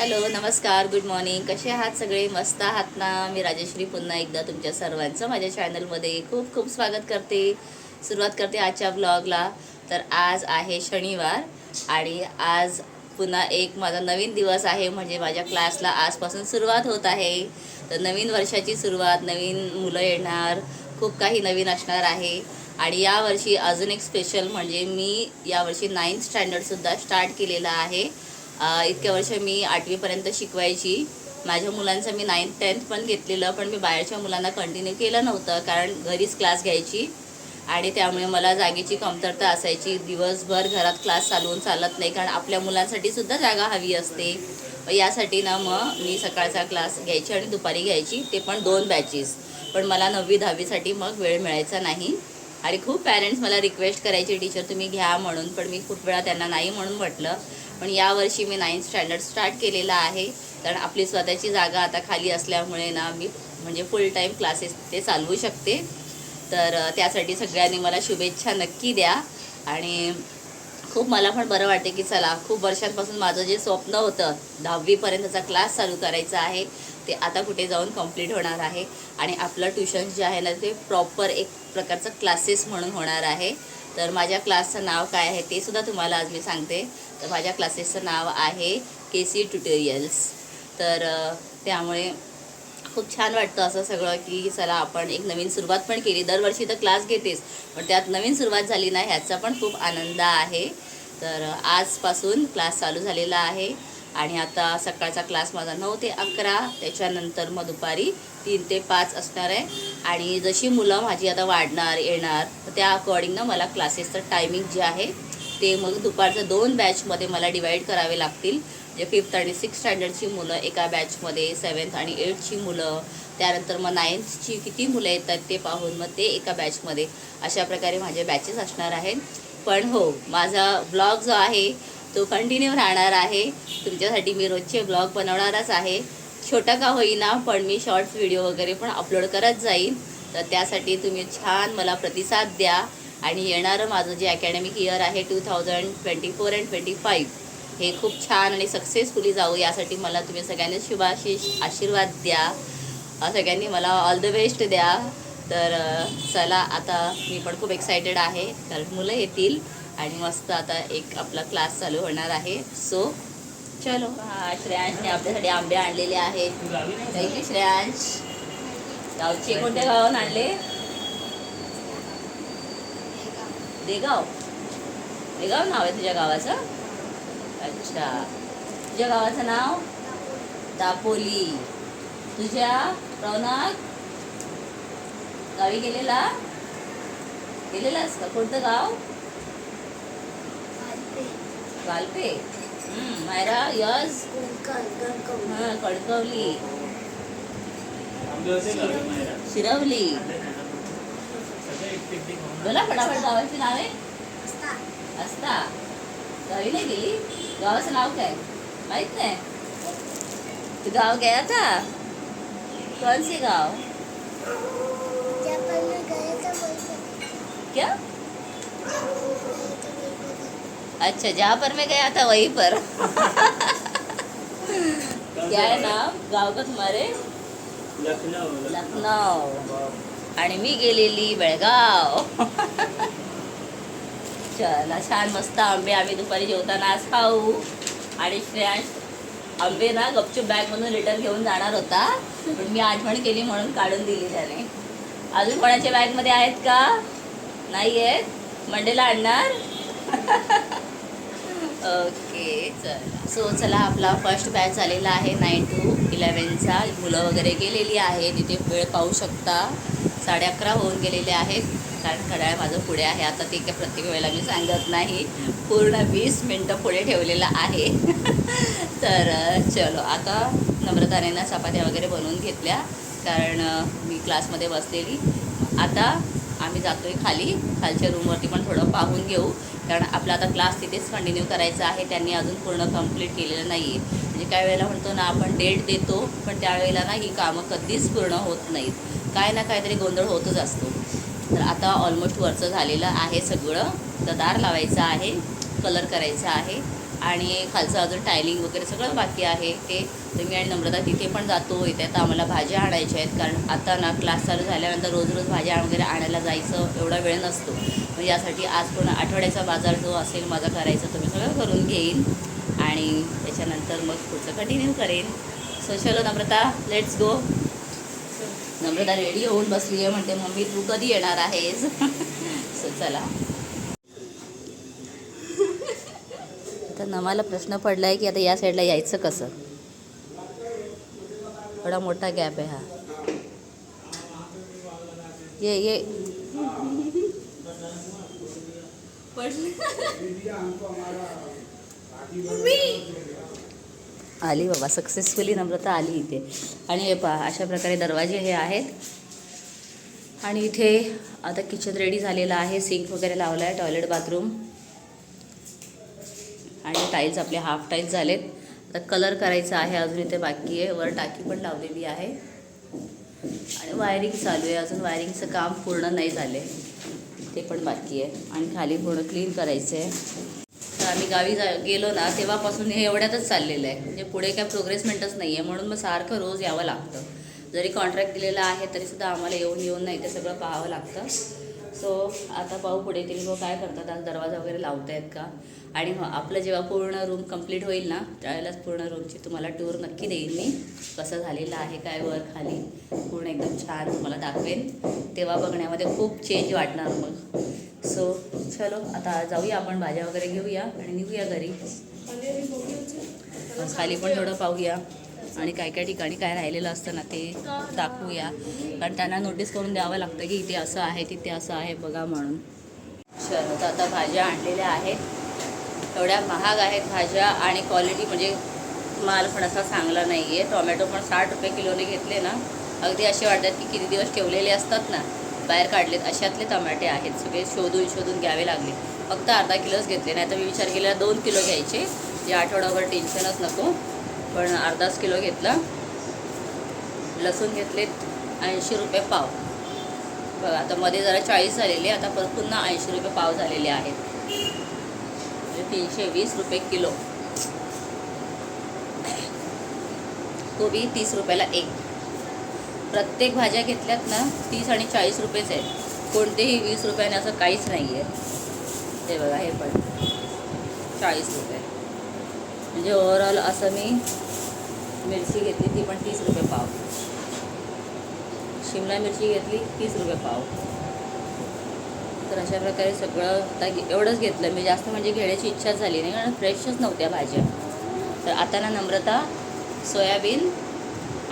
Hello नमस्कार good morning. कसे आहात सगळे? मस्त आहात ना? मी राजश्री पुन्हा एकदा तुमच्या सर्वांचं माझ्या चॅनलमध्ये खूप खूप स्वागत करते. सुरुवात करते आजच्या ब्लॉगला तर आज आहे शनिवार आणि आज पुन्हा एक माझा नवीन दिवस आहे. म्हणजे माझ्या क्लासला आजपासून सुरुवात होत आहे. तर नवीन वर्षाची सुरुवात नवीन मुलं येणार खूप काही नवीन असणार आहे. आणि यावर्षी अजून एक स्पेशल म्हणजे मी यावर्षी नाईन्थ स्टँडर्डसुद्धा स्टार्ट केलेला आहे. इतक्या वर्ष मी आठवीपर्यंत शिकवायची. माझ्या मुलांचं मी नाईन्थ टेन्थ पण घेतलेलं पण मी बाहेरच्या मुलांना कंटिन्यू केलं नव्हतं कारण घरीच क्लास घ्यायची. आणि त्यामुळे मला जागेची कमतरता असायची. दिवसभर घरात क्लास चालवून चालत नाही कारण आपल्या मुलांसाठी सुद्धा जागा हवी असते. यासाठी ना मग मी सकाळचा क्लास घ्यायची आणि दुपारी घ्यायची ते पण दोन बॅचेस पण मला नववी दहावीसाठी मग वेळ मिळायचा नाही. आणि खूप पॅरेंट्स मला रिक्वेस्ट करायचे टीचर तुम्ही घ्या म्हणून पण मी खूप वेळा त्यांना नाही म्हणून म्हटलं. पण यावर्षी मी नाईन्थ स्टँडर्ड स्टार्ट केलेला आहे. कारण आपली स्वतःची जागा आता खाली असल्यामुळे ना मी म्हणजे फुल टाईम क्लासेस ते चालवू शकते. तर त्यासाठी सगळ्यांनी मला शुभेच्छा नक्की द्या. आणि खूप मला पण बरं वाटते की चला खूप वर्षांपासून माझं जे स्वप्न होतं दहावीपर्यंतचा क्लास चालू करायचा आहे ते आता कुठे जाऊन कंप्लीट होणार आहे. आणि आपलं ट्युशन जे आहे ना ते प्रॉपर एक प्रकारचं क्लासेस म्हणून होणार आहे. तर माझ्या क्लासचं नाव काय आहे ते सुद्धा तुम्हाला आज मी सांगते. तर माझ्या क्लासेसचं नाव आहे के सी ट्युटोरियल्स तर त्यामुळे खूप छान वाटतं असं सगळं की चला आपण एक नवीन सुरुवात पण केली. दरवर्षी तर क्लास घेतेच पण त्यात नवीन सुरुवात झाली ना ह्याचा पण खूप आनंद आहे. तर आजपासून क्लास चालू झालेला आहे आणि आता सकाळचा क्लास माझा नऊ ते अकरा त्याच्यानंतर मग दुपारी तीन ते पाच असणार आहे. आणि जशी मुलं माझी आता वाढणार येणार तर त्या अकॉर्डिंगनं मला क्लासेसचं टायमिंग जे आहे ते मग दुपारचं दोन बॅचमध्ये मला डिवाईड करावे लागतील. म्हणजे जे फिफ्थ आणि सिक्स स्टँडर्डची मुलं एका बॅचमध्ये सेवन्थ आणि एटची मुलं त्यानंतर मग नाईन्थची किती मुलं येतात ते पाहून मग ते एका बॅचमध्ये अशा प्रकारे माझे बॅचेस असणार आहेत. पण हो माझा ब्लॉग जो आहे तो कंटिन्यू राहणार आहे. तुमच्यासाठी मी रोजचे ब्लॉग बनवणारच आहे. छोटा का होईना पण मी शॉर्ट्स व्हिडिओ वगैरे पण अपलोड करत जाईन. तर त्यासाठी तुम्ही छान मला प्रतिसाद द्या. आणि येणारं माझं जे अकॅडमिक इयर आहे two thousand twenty four and twenty five हे खूप छान आणि सक्सेसफुली जाऊ यासाठी मला तुम्ही सगळ्यांनी शुभाशिष आशीर्वाद द्या. सगळ्यांनी मला ऑल द बेस्ट द्या. तर चला आता मी पण खूप एक्सायटेड आहे. कारण मुलं येतील आणि मस्त आता एक आपला क्लास चालू होणार आहे. सो चलो. हा श्रेयांशने आपल्यासाठी आंबे आणलेले आहेत. Thank you Shreyansh. गावचे कोणत्या गावाहून आणले? देगाव. देगाव नाव आहे तुझ्या गावाचं? अच्छा. तुझ्या गावाचं नाव? दापोली. तुझ्या रौनक गावी गेलेला? गेलेलास का? कोणतं गाव? गालपे हम्म, मायरा यस हां कणकवली. शिरवली. बोला फटाफट गावाची नावे. असता गावी नाही गेली गावाचं नाव काय माहित नाही तू गाव गया था कौन से गाव क्या? अच्छा जहाँ पर मैं गया था वहीं पर। क्या है नाम? गाव का तुम्हारे? लखनऊ। आणि मी गेलेली बेळगाव। चला छान मस्त आंबे आम्ही दुपारी जेवताना आज खाऊ. आणि श्रेयांश आंबे ना गपचूप बॅगमधून रिटर्न घेऊन जाणार होता. पण मी आठवण केली म्हणून काढून दिली त्याने. अजून कोणाच्या बॅगमध्ये आहेत का? नाही आहेत? मंडेला आणणार? ओके चला. सो चला आपला फर्स्ट बॅच झालेला आहे नाईन टू इलेवनचा मुलं वगैरे गेलेली आहे तिथे वेळ पाहू शकता. साडे अकरा होऊन गेलेले आहेत. कारण घड्याळ माझं पुढे आहे. आता ते काय प्रत्येक वेळेला मी सांगत नाही. पूर्ण वीस मिनटं पुढे ठेवलेलं आहे. तर चलो. आता नम्रताने ना चपात्या वगैरे बनवून घेतल्या. कारण मी क्लासमध्ये बसलेली. आता आम्ही जातो आहे खाली. खालच्या रूमवरती पण थोडं पाहून घेऊ. कारण आपला आता क्लास तिथेच कंटिन्यू करायचा आहे. त्यांनी अजून पूर्ण कंप्लीट केलेलं नाही आहे म्हणजे काय वेळेला म्हणतो ना आपण डेट देतो. पण त्यावेळेला ना ही कामं कधीच पूर्ण होत नाहीत. काय ना काहीतरी गोंधळ होतच असतो. तर आता ऑलमोस्ट वरचं झालेलं आहे सगळं. तर दार लावायचं आहे कलर करायचा आहे आणि खालचं अजून टायलिंग वगैरे सगळं बाकी आहे. ते तर मी आणि नम्रता तिथे पण जातो. इथे आता आम्हाला भाज्या आणायच्या आहेत. कारण आता ना क्लास चालू झाल्यानंतर रोज रोज भाज्या वगैरे आणायला जायचं एवढा वेळ नसतो. मग यासाठी आज पण आठवड्याचा बाजार जो असेल माझा करायचा तो मी सगळं करून घेईन. आणि त्याच्यानंतर मग पुढचं कंटिन्यू करेन. सो चलो नम्रता लेट्स गो नम्रता रेडी होऊन बसली आहे. म्हणते मम्मी तू कधी येणार आहेस? सो चला. तर नमाला प्रश्न पडला आहे की आता या साईडला यायचं कसं? एवढा मोठा गॅप आहे हा. ये ये. आली बाबा सक्सेसफुली नम्रता आली इथे. आणि हे पहा अशा प्रकारे दरवाजे हे आहेत. आणि इथे आता किचन रेडी झालेलं आहे. सिंक वगैरे लावला आहे टॉयलेट बाथरूम आणि टाईल्स आपले हाफ टाईल्स झालेत. आता कलर करायचा आहे अजून इथे बाकी आहे. वर टाकी पण लावलेली आहे. आणि वायरिंग चालू आहे. अजून वायरिंगचं काम पूर्ण नाही झाले. ते पण बाकी आहे. आणि खाली पूर्ण क्लीन करायचं आहे तर आम्ही गावी जा गेलो ना तेव्हापासून हे एवढ्यातच चाललेलं आहे. म्हणजे पुढे काय प्रोग्रेसमेंटच नाही आहे म्हणून मग सारखं रोज यावं लागतं. जरी कॉन्ट्रॅक्ट दिलेला आहे तरीसुद्धा आम्हाला येऊन येऊन नाही ते सगळं पाहावं लागतं. सो आता पाहू पुढे ते लोक काय करतात. आज दरवाजा वगैरे लावत आहेत का? आणि हो आपलं जेव्हा पूर्ण रूम कंप्लीट होईल ना त्यावेळेलाच पूर्ण रूमची तुम्हाला टूर नक्की देईन मी. कसं झालेलं आहे काय वर खाली पूर्ण एकदम छान तुम्हाला दाखवेन. तेव्हा बघण्यामध्ये खूप चेंज वाटणार मग. सो चलो आता जाऊया आपण भाज्या वगैरे घेऊया आणि निघूया घरी. खाली पण थोडं पाहूया आणि काय काय ठिकाणी काय राहिलेलं असतं ना ते दाखवूया. कारण त्यांना नोटीस करून द्यावं लागतं की इथे असं आहे तिथे असं आहे बघा म्हणून. चलो तर आता भाज्या आणलेल्या आहेत. एवढ्या महाग आहेत भाज्या आणि क्वालिटी म्हणजे माल पण असा चांगला नाही आहे टोमॅटो पण साठ रुपये किलोने घेतले ना. अगदी असे वाटतात की किती दिवस ठेवलेले असतात ना. बाहेर काढलेत अशातले टमाटे आहेत सगळे शोधून शोधून घ्यावे लागले. फक्त अर्धा किलोच घेतले नाही तर मी विचार केला दोन किलो घ्यायचे. जे आठवडाभर टेन्शनच नको. पण अर्धाच किलो घेतला. लसूण घेतलेत ऐंशी रुपये पाव. बघा आता मध्ये जरा चाळीस झालेले आता परत पुन्हा ऐंशी रुपये पाव झालेले आहेत. म्हणजे तीनशे वीस रुपये किलो. कोबी तीस रुपयाला एक. प्रत्येक भाज्या घेतल्यात ना तीस आणि चाळीस रुपयेच आहेत. कोणतेही वीस रुपयाने असं काहीच नाही आहे ते बघा हे पण. चाळीस रुपये. म्हणजे ओव्हरऑल असं मी मिरची घेतली ती पण तीस रुपये पाव. शिमला मिरची घेतली तीस रुपये पाव. तर अशा प्रकारे सगळं आता एवढंच घेतलं. मी जास्त म्हणजे घेण्याची इच्छा झाली नाही कारण फ्रेशच नव्हत्या भाज्या. तर आता ना नम्रता सोयाबीन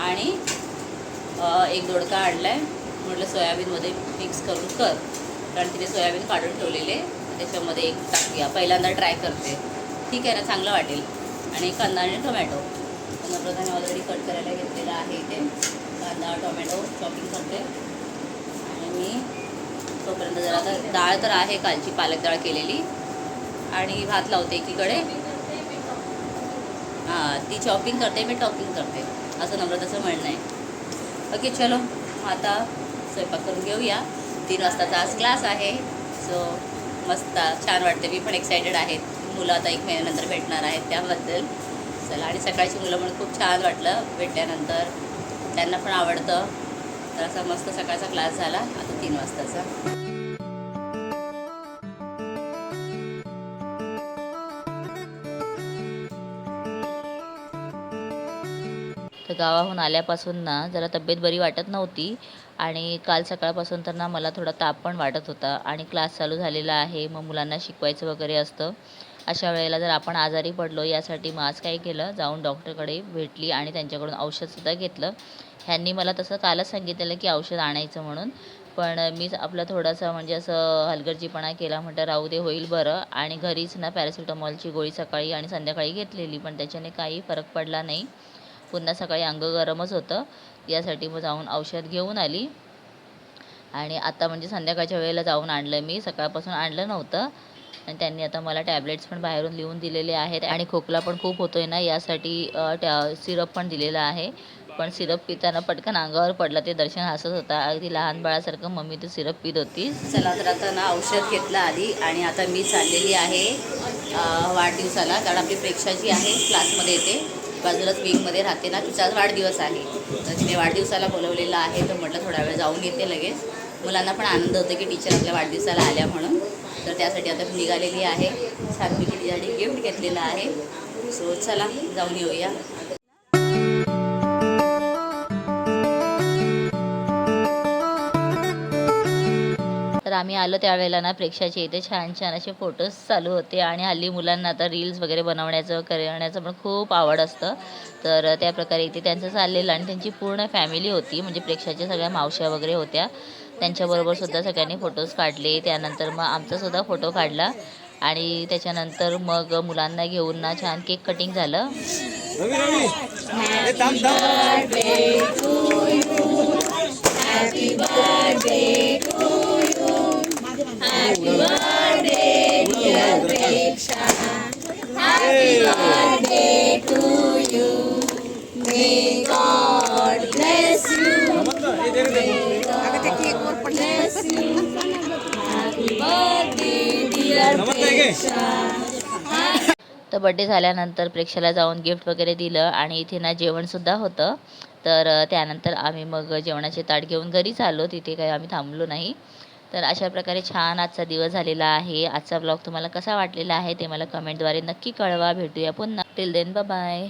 आणि एक दोडका आणला आहे म्हटलं सोयाबीनमध्ये मिक्स करून कर. कारण तिने सोयाबीन काढून ठेवलेले. त्याच्यामध्ये एक टाकूया. पहिल्यांदा ट्राय करते. ठीक आहे ना? चांगलं वाटेल. आणि कांदा आणि टोमॅटो नम्रताने ऑलरेडी कट करायला घेतलेला आहे इथे. कांदा टोमॅटो चॉपिंग करते. आणि मी तोपर्यंत जरा तर डाळ तर आहे कालची पालक डाळ केलेली. आणि भात लावते एकीकडे. हां ती चॉपिंग करते मी टॉपिंग करते. असं नम्रताचं म्हणणं आहे. ओके चलो. मग आता स्वयंपाक करून घेऊया. तीन वाजताचा आज क्लास आहे. सो मस्त छान वाटते. मी पण एक्सायटेड आहेत मुलं आता एक महिन्यानंतर भेटणार आहेत त्याबद्दल. चला आणि सकाळची मुलं म्हणून खूप छान वाटलं भेटल्यानंतर. त्यांना पण आवडतं. तर असा मस्त सकाळचा क्लास झाला. आता तीन वाजताचा. तर गावाहून आल्यापासून ना जरा तब्येत बरी वाटत नव्हती आणि काल सकाळपासून तर ना मला थोडा ताप पण वाटत होता आणि क्लास चालू झालेला आहे मग मुलांना शिकवायचं वगैरे असतं. अशा वेळेला जर आपण आजारी पडलो यासाठी मग आज काय केलं जाऊन डॉक्टरकडे भेटली आणि त्यांच्याकडून औषधसुद्धा घेतलं. ह्यांनी मला तसं कालच सांगितलेलं की औषध आणायचं म्हणून. पण मीच आपलं थोडंसं म्हणजे असं हलगर्जीपणा केला म्हटलं राहू दे होईल बरं. आणि घरीच ना पॅरासिटामॉलची गोळी सकाळी आणि संध्याकाळी घेतलेली पण त्याच्याने काही फरक पडला नाही. पुन्हा सकाळी अंग गरमच होतं. यासाठी मग जाऊन औषध घेऊन आली. आणि आता म्हणजे संध्याकाळच्या वेळेला जाऊन आणलं मी. सकाळपासून आणलं नव्हतं. आणि त्यांनी आता मला टॅबलेट्स पण बाहेरून लिहून दिलेले आहेत. आणि खोकला पण खूप होतोय ना यासाठी टॅ त्या सिरप पण दिलेला आहे. पण सिरप पिताना पटकन अंगावर पडला. ते दर्शन हसत होता. अगदी लहान बाळासारखं मम्मी तू सिरप पित होती. चला तर आता ना औषध घेतलं आधी. आणि आता मी चाललेली आहे वाढदिवसाला. कारण आपली प्रेक्षा जी आहे क्लासमध्ये येते. बाजूलाच विंगमध्ये राहते ना तिचा वाढदिवस आहे. तर तिने वाढदिवसाला बोलवलेला आहे तर म्हटलं थोडा वेळ जाऊन येते लगेच. मुलांना पण आनंद होतो की टीचर आपल्या वाढदिवसाला आल्या म्हणून. तर त्यासाठी आता निघालेली आहे. छानपैकी तिच्यासाठी गिफ्ट घेतलेलं आहे. सो चला जाऊन येऊया. आम्ही आलो त्यावेळेला ना प्रेक्षाचे इथे छान छान असे फोटोज चालू होते आणि हल्ली मुलांना आता रील्स वगैरे बनवण्याचं करण्याचं पण खूप आवड असतं. तर त्या प्रकारे इथे त्यांचं चाललेलं आणि त्यांची पूर्ण फॅमिली होती म्हणजे प्रेक्षाच्या सगळ्या मावश्या वगैरे होत्या. त्यांच्याबरोबर सुद्धा सगळ्यांनी फोटोज काढले. त्यानंतर मग आमचासुद्धा फोटो काढला आणि त्याच्यानंतर मग मुलांना घेऊन ना छान केक कटिंग झालं. तर बड्डे झाल्यानंतर प्रेक्षाला जाऊन गिफ्ट वगैरे दिलं आणि इथे ना जेवणसुद्धा होतं. तर त्यानंतर आम्ही मग जेवणाचे ताट घेऊन घरीच आलो तिथे काही आम्ही थांबलो नाही. तर अशा प्रकारे छान आजचा दिवस झालेला आहे. आजचा ब्लॉग तुम्हाला कसा वाटलेला आहे ते मला कमेंटद्वारे नक्की कळवा. भेटूया पुन्हा. Till then bye